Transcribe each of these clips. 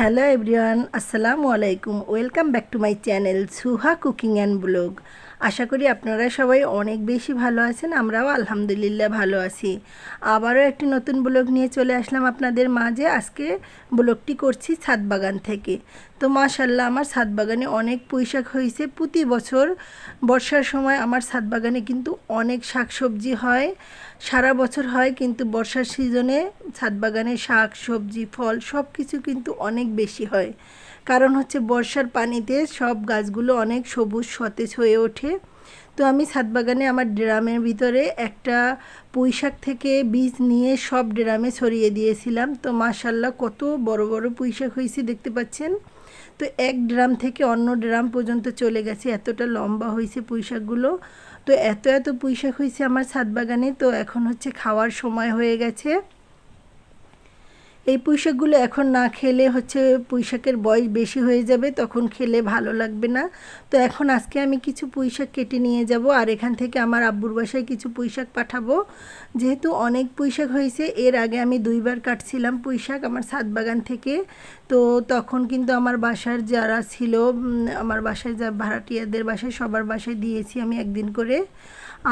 Hello everyone, আসসালামু আলাইকুম। Welcome back to my channel Suha cooking and blog. আশা করি আপনারা সবাই অনেক বেশি ভালো আছেন, আমরাও আলহামদুলিল্লাহ ভালো আছি। আবারও একটি নতুন ব্লগ নিয়ে চলে আসলাম আপনাদের মাঝে। আজকে ব্লগটি করছি ছাদ বাগান থেকে। তো মাশাল্লাহ আমার ছাদ বাগানে অনেক পুঁইশাক হয়েছে। প্রতি বছর বর্ষার সময় আমার ছাদ বাগানে কিন্তু অনেক শাকসবজি হয়। সারা বছর হয় কিন্তু বর্ষার সিজনে ছাদ বাগানে শাক, সবজি, ফল সব কিছু কিন্তু অনেক বেশি হয়। কারণ হচ্ছে বর্ষার পানিতে সব গাছগুলো অনেক সবুজ, সতেজ হয়ে ওঠে। তো আমি ছাদ বাগানে আমার ড্রামের ভিতরে একটা পুঁইশাক থেকে বীজ নিয়ে সব ড্রামে ছড়িয়ে দিয়েছিলাম। তো মাশাল্লাহ কত বড় বড় পুঁইশাক হয়েছে দেখতে পাচ্ছেন। তো এক ড্রাম থেকে অন্য ড্রাম পর্যন্ত চলে গেছে। এতটা লম্বা হয়েছে পুঁইশাকগুলো। তো এত এত পুঁইশাক হয়েছে আমার ছাদ বাগানে। তো এখন হচ্ছে খাওয়ার সময় হয়ে গেছে। এই পুঁইশাকগুলো এখন না খেলে হচ্ছে পুঁইশাকের বয়স বেশি হয়ে যাবে, তখন খেলে ভালো লাগবে না। তো এখন আজকে আমি কিছু পুঁইশাক কেটে নিয়ে যাব আর এখান থেকে আমার আব্বুর বাসায় কিছু পুঁইশাক পাঠাবো। যেহেতু অনেক পুঁইশাক হয়েছে, এর আগে আমি দুইবার কাটছিলাম পুঁইশাক আমার ছাদ বাগান থেকে। তো তখন কিন্তু আমার বাসার যারা ছিল আমার বাসায় যা ভাড়াটিয়াদের বাসায় সবার বাসায় দিয়েছি আমি একদিন করে।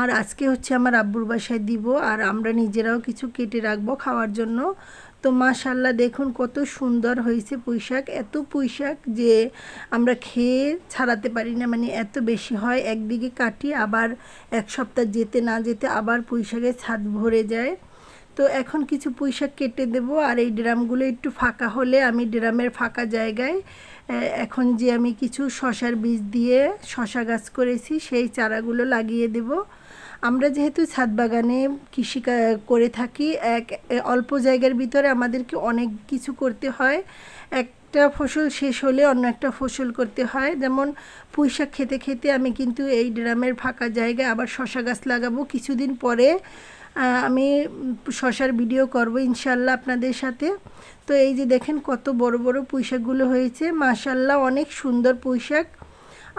আর আজকে হচ্ছে আমার আব্বুর বাসায় দিব আর আমরা নিজেরাও কিছু কেটে রাখব খাওয়ার জন্য। তো মাশাল্লাহ দেখুন কত সুন্দর হয়েছে পুঁইশাক। এত পুঁইশাক যে আমরা খেয়ে ছাড়াতে পারি না মানে এত বেশি হয়। একদিকে কাটি, আবার এক সপ্তাহ যেতে না যেতে আবার পুঁইশাকের ছাদ ভরে যায়। তো এখন কিছু পুঁইশাক কেটে দেব, আর এই ড্রামগুলো একটু ফাঁকা হলে আমি ড্রামের ফাঁকা জায়গায় এখন যে আমি কিছু শশার বীজ দিয়ে শশা গাছ করেছি, সেই চারাগুলো লাগিয়ে দেবো। আমরা যেহেতু ছাদ বাগানে কৃষি করে থাকি, এক অল্প জায়গার ভিতরে আমাদেরকে অনেক কিছু করতে হয়। একটা ফসল শেষ হলে অন্য একটা ফসল করতে হয়। যেমন পুঁইশাক খেতে খেতে আমি কিন্তু এই ড্রামের ফাঁকা জায়গায় আবার শশা গাছ লাগাবো। কিছুদিন পরে আমি শশার ভিডিও করব ইনশাল্লাহ আপনাদের সাথে। তো এই যে দেখেন কত বড় বড় পুঁইশাকগুলো হয়েছে, মাশাল্লাহ অনেক সুন্দর পুঁইশাক।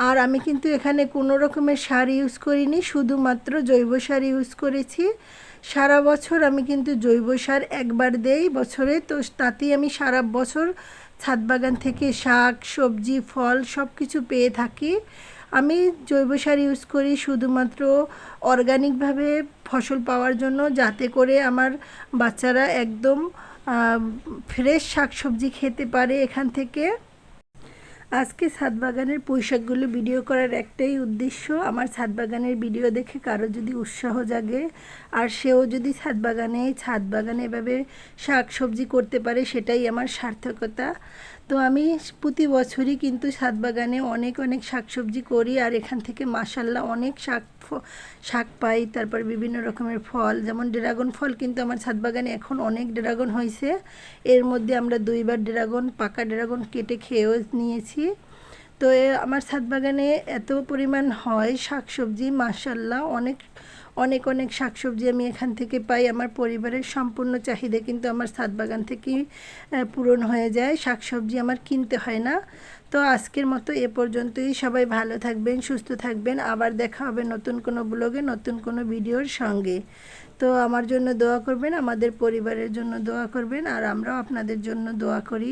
আর আমি কিন্তু এখানে কোনো রকমের সার ইউজ করিনি, শুধুমাত্র জৈব সার ইউজ করেছি। সারা বছর আমি কিন্তু জৈব সার একবার দেই বছরে, তো তাতেই আমি সারা বছর ছাদ বাগান থেকে শাক, সবজি, ফল সব কিছু পেয়ে থাকি। আমি জৈব সার ইউজ করি শুধুমাত্র অর্গানিকভাবে ফসল পাওয়ার জন্য, যাতে করে আমার বাচ্চারা একদম ফ্রেশ শাকসবজি খেতে পারে এখান থেকে। আজকে ছাদ বাগানের পোশাকগুলো ভিডিও করার একটাই উদ্দেশ্য আমার ছাদ বাগানের ভিডিও দেখে কারও যদি উৎসাহ জাগে, আর সেও যদি ছাদ বাগানে ছাদ বাগানে এভাবে শাক সবজি করতে পারে সেটাই আমার সার্থকতা। তো আমি প্রতি বছরই কিন্তু ছাদ বাগানে অনেক অনেক শাকসবজি করি, আর এখান থেকে মাসাল্লাহ অনেক শাক শাক পাই। তারপর বিভিন্ন রকমের ফল, যেমন ড্রাগন ফল কিন্তু আমার ছাদ বাগানে এখন অনেক ড্রাগন হয়েছে এর মধ্যে আমরা দুইবার ড্রাগন, পাকা ড্রাগন কেটে খেয়েও নিয়েছি। তো আমার ছাদ বাগানে এত পরিমাণ হয় শাকসবজি মাসাল্লাহ অনেক অনেক অনেক শাকসবজি আমি এখান থেকে পাই। আমার পরিবারের সম্পূর্ণ চাহিদা কিন্তু আমার ছাদ বাগান থেকেই পূরণ হয়ে যায়। শাকসবজি আমার কিনতে হয় না। তো আজকের মতো এ পর্যন্তই। সবাই ভালো থাকবেন, সুস্থ থাকবেন। আবার দেখা হবে নতুন কোনো ব্লগে, নতুন কোনো ভিডিওর সঙ্গে। তো আমার জন্য দোয়া করবেন, আমাদের পরিবারের জন্য দোয়া করবেন, আর আমরাও আপনাদের জন্য দোয়া করি।